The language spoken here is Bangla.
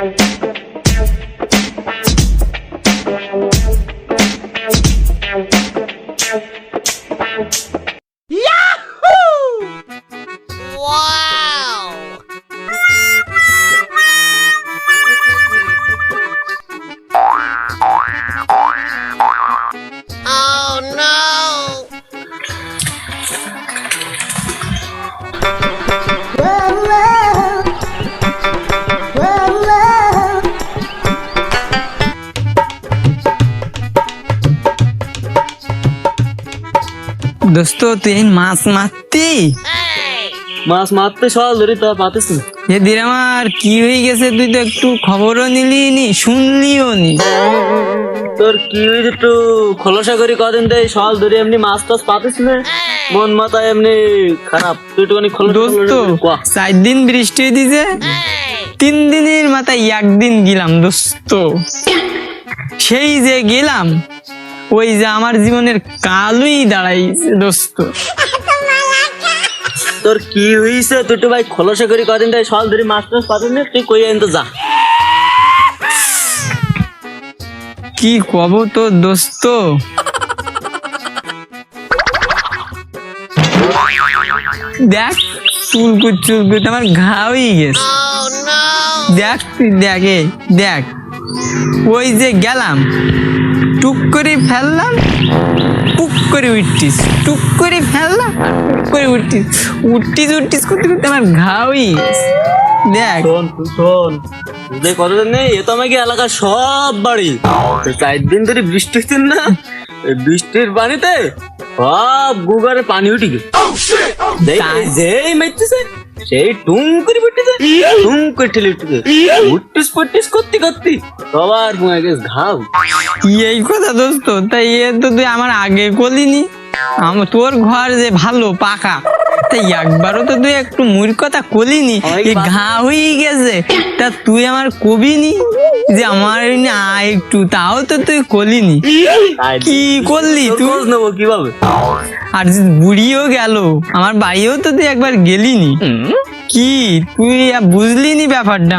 Thank you. দোস্ত তুই মাছ মারতি? মাছ মারতে সকাল ধরে তা পাতিস না। এদের আমার কি হয়ে গেছে তুই তো একটু খবরও নিলি নি শুনলিও নি। তোর কি হয়েছে একটু খোলসা করি কদিন দেয় সকাল ধরে এমনি মাছ টাছ পাতিস না? মন মাথা এমনি খারাপ। তুই একটুখানি খোলসা দোস্ত চার দিন বৃষ্টি দিছে তিন দিনের মাথায় একদিন গেলাম দোস্ত। সেই যে গেলাম ওই যে আমার জীবনের কালুই দাঁড়াইছে দোস্ত। তোর কি হয়েছে তুই ভাই খোলসা করি কদিন তাই সকাল ধরে মাছ টাছ পাতিস না তুই কই আনতে যা। কি কব তো দোস্ত? দেখ চুলকুট চুলকুট আমার ঘা হয়ে গেছে। দেখ তুই দেখে দেখ। ওই যে গেলাম। টুক করে ফেললাম টুক করে উঠতিস টুক করে ফেললাম টুক করে উঠতিস। উঠতিস উঠতিস করতে করতে আমার ঘা হয়ে দেখ। শোন শোন। যে কতদিন নেই এ তো আমাকে এলাকার সব বাড়ি। চার দিন ধরে বৃষ্টি হচ্ছে না। বৃষ্টির পানিতে সব গুগারে পানি উঠি? যেই মেটতেছে সেই টুং করে উঠতেছে টুং করে ঠেলে উঠতেছে। উঠতিস পট্টিস করতে করতে সবার মুখে গেছে ঘাও এই কথা দোস্ত তাই এ তো তুই আমার আগে কলিনি আমার তোর ঘর যে ভালো পাকা তাই একবারও তো তুই একটু মুর কথা কলিনি। এই ঘা হয়ে গেছে তা তুই আমার কবিনি? যে আমার না একটু তাও তো তুই কলিনি। কি করলি তুই? নেব কীভাবে? আর বুড়িও গেল আমার বাড়িও তো তুই একবার গেলিনি। কি? তুই আর বুঝলি নি ব্যাপারটা